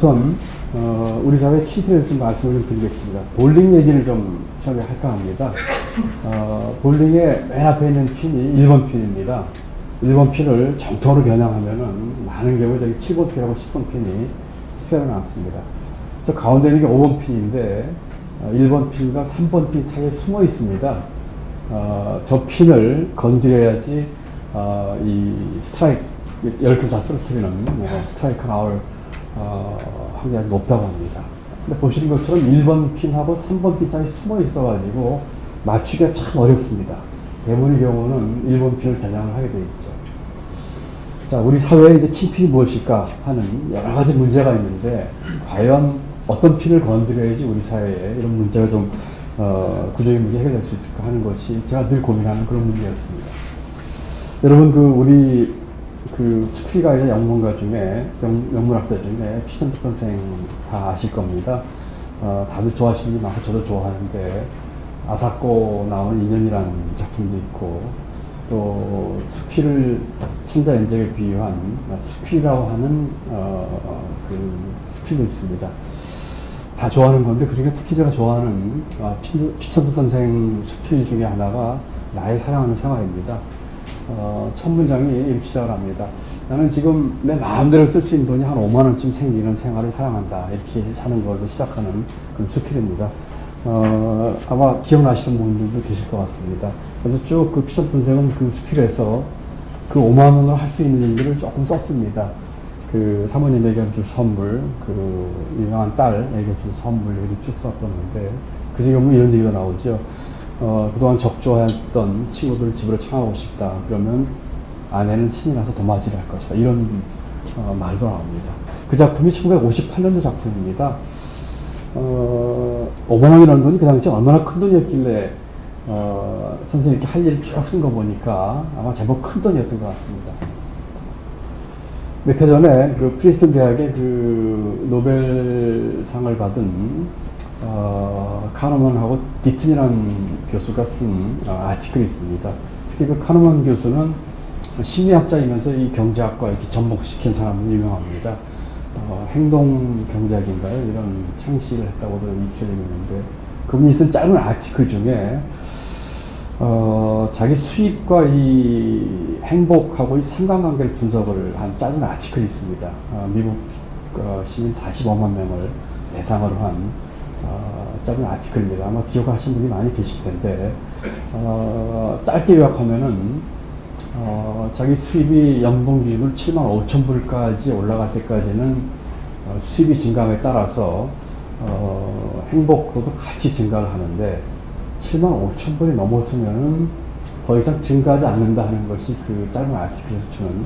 우선 어, 우리 사회 키드에서 말씀을 좀 드리겠습니다. 볼링 얘기를 좀 처음에 할까 합니다. 어, 볼링의 맨 앞에 있는 핀이 1번 핀입니다. 1번 핀을 정통으로 겨냥하면은 많은 경우에 저기 7번 핀하고 10번 핀이 스페어로 남습니다. 저 가운데 있는 게 5번 핀인데 어, 1번 핀과 3번 핀 사이에 숨어 있습니다. 어, 저 핀을 건드려야지 어, 이 스트라이크 10개 다 쓰러뜨리는 뭐 스트라이크 나올 어, 확률이 높다고 합니다. 근데 보시는 것처럼 1번 핀하고 3번 핀 사이에 숨어 있어가지고 맞추기가 참 어렵습니다. 대부분의 경우는 1번 핀을 겨냥을 하게 되어 있죠. 자, 우리 사회에 이제 키핀이 무엇일까 하는 여러 가지 문제가 있는데, 과연 어떤 핀을 건드려야지 우리 사회에 이런 문제가 좀, 어, 구조적인 문제 해결될 수 있을까 하는 것이 제가 늘 고민하는 그런 문제였습니다. 여러분, 그, 우리, 그, 스피가의 영문가 중에, 영, 영문학자 중에 피천득 선생 다 아실 겁니다. 어, 다들 좋아하시는 분 많고 저도 좋아하는데, 아사코 나오는 인연이라는 작품도 있고, 또 수필을 천자 연적에 비유한 수필이라고 하는 어, 그 수필도 있습니다. 다 좋아하는 건데 그중에 특히 제가 좋아하는 어, 피- 피천도 선생 수필 중에 하나가 나의 사랑하는 생활입니다. 어, 첫 문장이 이렇게 시작을 합니다. 나는 지금 내 마음대로 쓸 수 있는 돈이 한 5만 원쯤 생기는 생활을 사랑한다. 이렇게 하는 걸로 시작하는 그런 수필입니다. 어, 아마 기억나시는 분들도 계실 것 같습니다. 그래서 쭉 그 피처 선생은 그 수필에서 그 5만 원으로 할수 있는 일들을 조금 썼습니다. 그 사모님에게 줄 선물, 그 유명한 딸에게 줄 선물 이렇게 쭉 썼었는데 그 중에 보면 이런 얘기가 나오죠. 어, 그동안 적조했던 친구들 집으로 청하고 싶다. 그러면 아내는 신이 나서 도마질을 할 것이다. 이런 어, 말도 나옵니다. 그 작품이 1958년도 작품입니다. 어, 5만 원이라는 돈이 그 당시에 얼마나 큰 돈이었길래 어, 이렇게 할 일을 쭉쓴거 보니까 아마 제법 큰 돈이었던 것 같습니다. 몇 해 전에 그 프리스턴 대학의 그 노벨상을 받은 어, 카노먼하고 디튼이라는 교수가 쓴 어, 아티클이 있습니다. 특히 그 카노먼 교수는 심리학자이면서 이 경제학과 이렇게 접목시킨 사람으로 유명합니다. 어, 행동 경제학인가요? 이런 창시를 했다고도 익혀져 있는데 그분이 쓴 짧은 아티클 중에 어, 자기 수입과 이 행복하고 이 상관관계를 분석을 한 짧은 아티클이 있습니다. 어, 미국 어, 시민 45만 명을 대상으로 한 어, 짧은 아티클입니다. 아마 기억하시는 분이 많이 계실 텐데 어, 짧게 요약하면은 어, 자기 수입이 연봉 기준으로 7만 5천 불까지 올라갈 때까지는 어, 수입이 증가함에 따라서 어, 행복도도 같이 증가를 하는데 7만 5천 불이 넘었으면은 더 이상 증가하지 않는다 하는 것이 그 짧은 아티클에서 주는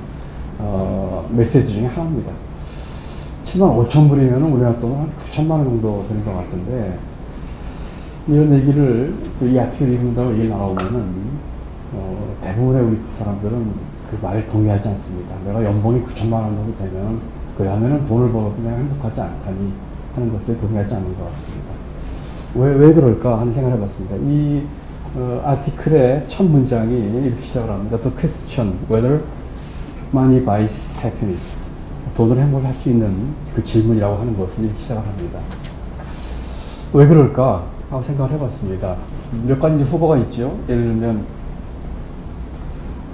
어, 메시지 중에 하나입니다. 7만 5천 불이면 우리나라 돈은 한 9천만 원 정도 되는 것 같은데 이런 얘기를 그이 아티클 읽는다고 얘기를 나오면은 어, 대부분의 우리 사람들은 그 말에 동의하지 않습니다. 내가 연봉이 9천만 원 정도 되면 그 하면은 돈을 벌어도 내가 행복하지 않다니 하는 것에 동의하지 않는 것 같습니다. 왜, 왜 그럴까 하는 생각을 해봤습니다. 이 어, 아티클의 첫 문장이 이렇게 시작을 합니다. The question whether money buys happiness. 돈으로 행복을 할 수 있는 그 질문이라고 하는 것을 시작을 합니다. 왜 그럴까 하고 생각을 해봤습니다. 몇 가지 후보가 있죠. 예를 들면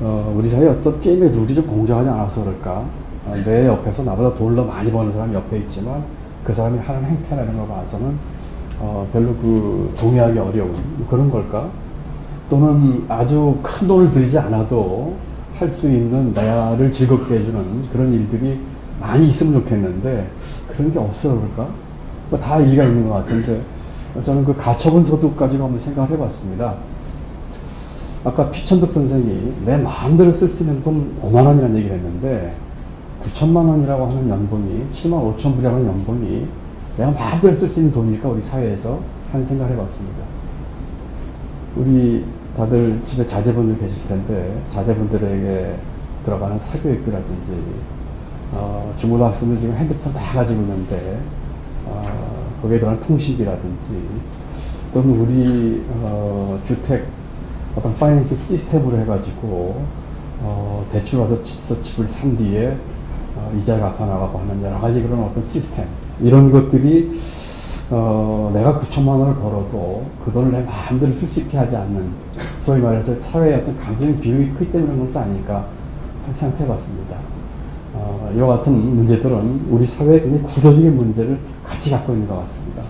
어, 우리 사회에 어떤 게임의 룰이 좀 공정하지 않아서 그럴까? 어, 내 옆에서 나보다 돈을 더 많이 버는 사람이 옆에 있지만 그 사람이 하는 행태라는 걸 봐서는 어, 별로 그 동의하기 어려운 그런 걸까? 또는 아주 큰 돈을 들이지 않아도 할 수 있는 나를 즐겁게 해주는 그런 일들이 많이 있으면 좋겠는데 그런 게 없어 그럴까? 뭐 다 일리가 있는 것 같은데 저는 그 가처분 소득 가지고 한번 생각을 해봤습니다. 아까 피천득 선생이 내 마음대로 쓸 수 있는 돈 5만 원이라는 얘기를 했는데 9천만 원이라고 하는 연봉이 7만 5천 불이라고 하는 연봉이 내가 마음대로 쓸 수 있는 돈일까 우리 사회에서 하는 생각을 해봤습니다. 우리 다들 집에 자제분들 계실 텐데 자제분들에게 들어가는 사교육비라든지 어, 중고등학생들 지금 핸드폰 다 가지고 있는데 어, 거기에 들어가는 통신비라든지 또는 우리 어, 주택 어떤 파이낸셜 시스템으로 해가지고 어, 대출 받아서 집을 산 뒤에 어, 이자를 갚아나가고 하는 여러 가지 그런 어떤 시스템 이런 것들이 어, 내가 9천만 원을 벌어도 그 돈을 내 마음대로 있게 하지 않는 소위 말해서 사회의 어떤 강제적 비용이 크기 때문에 그런 것이 아닐까 생각해 봤습니다. 어, 이와 같은 문제들은 우리 사회의 구조적인 문제를 같이 갖고 있는 것 같습니다.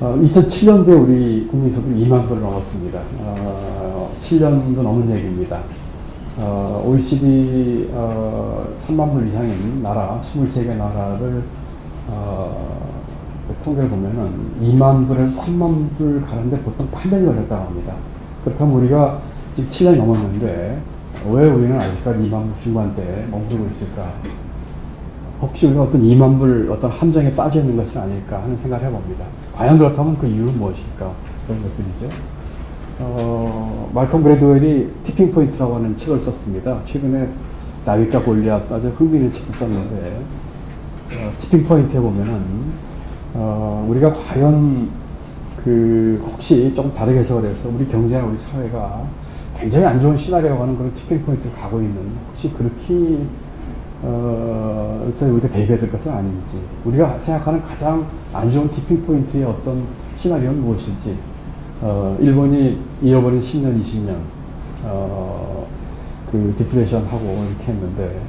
어, 2007년도에 우리 국민소득 2만 불을 넘었습니다. 어, 7년도 넘은 얘기입니다. 어, OECD 어, 3만 불 이상인 나라, 23개 나라를 어, 그 통계를 보면은 2만 불에서 3만 불 가는데 보통 8년이 걸렸다고 합니다. 그렇다면 우리가 지금 7년이 넘었는데 왜 우리는 아직까지 2만 불 중반대에 머무르고 있을까? 혹시 우리가 어떤 2만 불 어떤 함정에 빠져 있는 것은 아닐까 하는 생각을 해봅니다. 과연 그렇다면 그 이유는 무엇일까? 그런 것들이죠. 어, 말콤 그레드웰이 티핑 포인트라고 하는 책을 썼습니다. 최근에 나비과 골리앗 아주 흥미있는 책을 썼는데 어, 티핑 포인트에 보면은 어, 우리가 과연 그 혹시 조금 다르게 해석을 해서 우리 경제나 우리 사회가 굉장히 안 좋은 시나리오가 가는 그런 티핑 포인트를 가고 있는 혹시 그렇게 어, 우리가 대비해야 될 것은 아닌지 우리가 생각하는 가장 안 좋은 티핑 포인트의 어떤 시나리오는 무엇일지 어, 일본이 잃어버린 10년, 20년 어, 그 디플레이션 하고 이렇게 했는데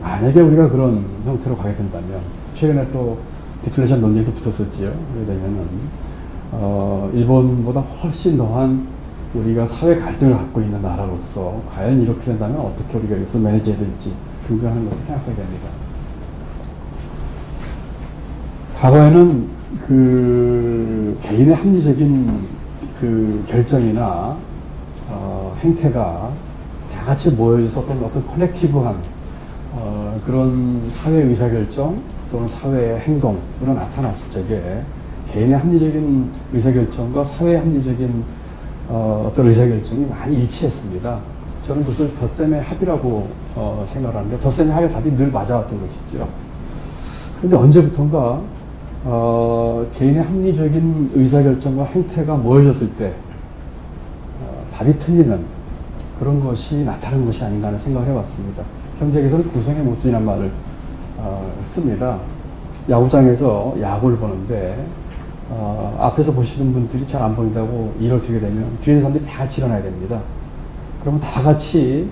만약에 우리가 그런 형태로 가게 된다면 최근에 또 디플레이션 논쟁도 붙었었지요. 그러게 되면은 어, 일본보다 훨씬 더한 우리가 사회 갈등을 갖고 있는 나라로서 과연 이렇게 된다면 어떻게 우리가 여기서 매니지해야 될지 궁금하는 것을 생각하게 됩니다. 과거에는 그 개인의 합리적인 그 결정이나 어, 행태가 다 같이 모여서 어떤 어떤 컬렉티브한 어, 그런 사회 의사결정 또는 사회의 행동으로 나타났을 적에 개인의 합리적인 의사결정과 사회의 합리적인 어, 어떤 의사결정이 많이 일치했습니다. 저는 그것을 덧셈의 합이라고 어, 생각을 하는데 덧셈의 합의 답이 늘 맞아왔던 것이죠. 그런데 언제부턴가 어, 개인의 합리적인 의사결정과 행태가 모여졌을 때 어, 답이 틀리는 그런 것이 나타나는 것이 아닌가 하는 생각을 해봤습니다. 경제에서는 구성의 모순이라는 말을 어, 씁니다. 야구장에서 야구를 보는데 어, 앞에서 보시는 분들이 잘 안 보인다고 일어서게 되면 뒤에 사람들이 다 같이 일어나야 됩니다. 그러면 다 같이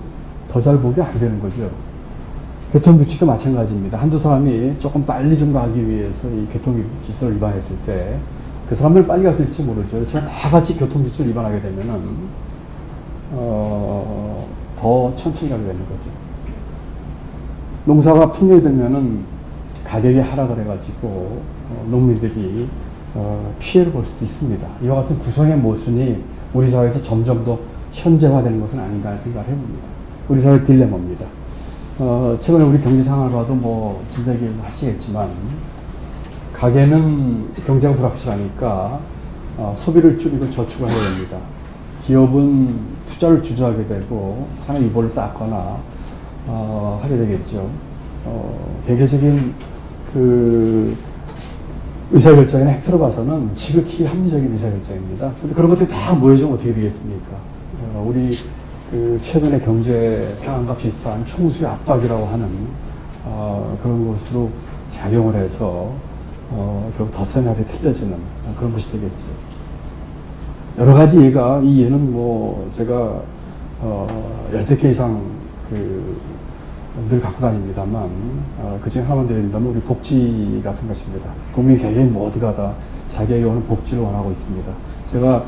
더 잘 보게 안 되는 거죠. 교통 규칙도 마찬가지입니다. 한두 사람이 조금 빨리 좀 가기 위해서 이 교통 질서를 위반했을 때 그 사람들 빨리 갔을지 모르죠. 제가 다 같이 교통질서를 위반하게 되면은 어, 더 천천히 가게 되는 거죠. 농사가 풍년되면은 가격이 하락을 해가지고 어, 농민들이 어, 피해를 볼 수도 있습니다. 이와 같은 구성의 모순이 우리 사회에서 점점 더 현재화되는 것은 아닌가 생각을 해봅니다. 우리 사회 딜레마입니다. 어, 최근에 우리 경제 상황을 봐도 뭐 짐작이 하시겠지만 가게는 경제가 불확실하니까 어, 소비를 줄이고 저축을 해야 됩니다. 기업은 투자를 주저하게 되고 산업 유보를 쌓거나 어, 하게 되겠죠. 어, 개개적인 그 의사결정이나 획터로 봐서는 지극히 합리적인 의사결정입니다. 근데 그런 것들이 다 모여지면 어떻게 되겠습니까? 어, 우리 그 최근의 경제 상황과 비슷한 총수의 압박이라고 하는 어, 그런 것으로 작용을 해서 어, 결국 덧셈합이 틀려지는 그런 것이 되겠죠. 여러 가지 예가 이 예는 뭐 제가 어, 열댓 개 이상 그 늘 갖고 다닙니다만 어, 그 중에 하나만 드린다면 우리 복지 같은 것입니다. 국민 개개인 모두가 다 자기에게 오는 복지를 원하고 있습니다. 제가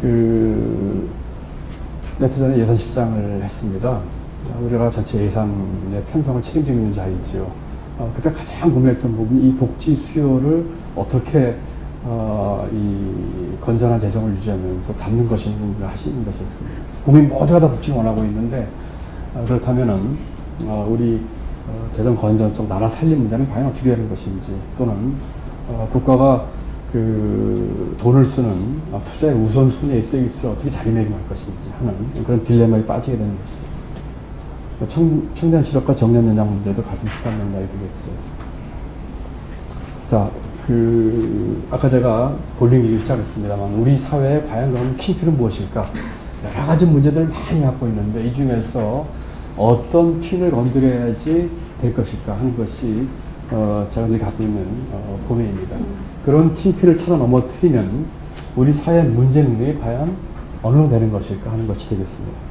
그 며칠 전에 예산실장을 했습니다. 우리나라 전체 예산의 편성을 책임지고 있는 자리지요. 어, 그때 가장 고민했던 부분이 이 복지 수요를 어떻게 어, 이 건전한 재정을 유지하면서 담는 것인지 하시는 것이었습니다. 국민 모두가 다 복지를 원하고 있는데 어, 그렇다면은 어, 우리 어, 재정 건전성, 나라 살림 문제는 과연 어떻게 되는 것인지 또는 어, 국가가 그 돈을 쓰는 어, 투자의 우선순위의 서비스를 어떻게 자리매김할 것인지 하는 그런 딜레마에 빠지게 되는 것이죠. 청, 청년 실업과 정년 연장 문제도 같은 비슷한 맥락이 되겠죠. 자, 그 아까 제가 볼링 얘기 시작했습니다만 우리 사회에 과연 그럼 킹필은 무엇일까? 여러 가지 문제들을 많이 갖고 있는데 이 중에서 어떤 핀을 건드려야지 될 것일까 하는 것이 어, 늘 갖고 있는 어, 고민입니다. 그런 킹피를 차로 넘어뜨리면 우리 사회 문제 능력이 과연 어느 정도 되는 것일까 하는 것이 되겠습니다.